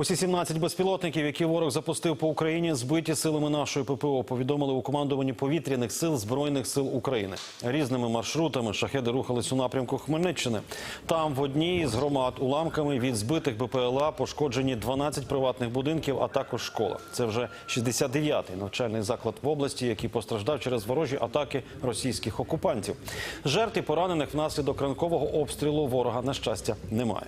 Усі 17 безпілотників, які ворог запустив по Україні, збиті силами нашої ППО. Повідомили у командуванні повітряних сил збройних сил України. Різними маршрутами шахеди рухались у напрямку Хмельниччини. Там в одній з громад уламками від збитих БПЛА пошкоджені 12 приватних будинків, а також школа. Це вже 69-й навчальний заклад в області, який постраждав через ворожі атаки російських окупантів. Жертв і поранених внаслідок ранкового обстрілу ворога на щастя немає.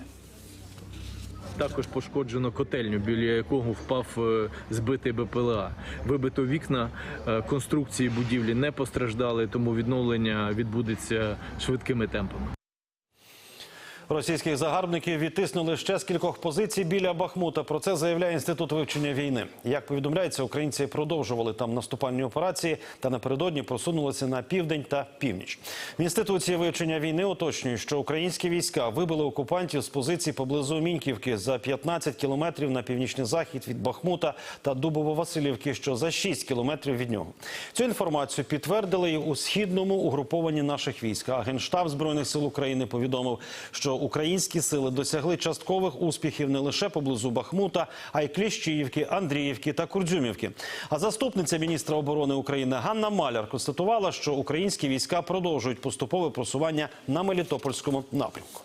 Також пошкоджено котельню, біля якого впав е, збитий БПЛА. Вибито вікна, е, конструкції будівлі не постраждали, тому відновлення відбудеться швидкими темпами. Російських загарбників відтиснули ще з кількох позицій біля Бахмута. Про це заявляє інститут вивчення війни. Як повідомляється, українці продовжували там наступальні операції та напередодні просунулися на південь та північ. В інституції вивчення війни уточнюють, що українські війська вибили окупантів з позицій поблизу Міньківки за 15 кілометрів на північний захід від Бахмута та Дубово-Василівки, що за 6 кілометрів від нього. Цю інформацію підтвердили і у східному угрупованні наших військ. А Генштаб збройних сил України повідомив, що українські сили досягли часткових успіхів не лише поблизу Бахмута, а й Кліщіївки, Андріївки та Курдюмівки. А заступниця міністра оборони України Ганна Маляр констатувала, що українські війська продовжують поступове просування на Мелітопольському напрямку.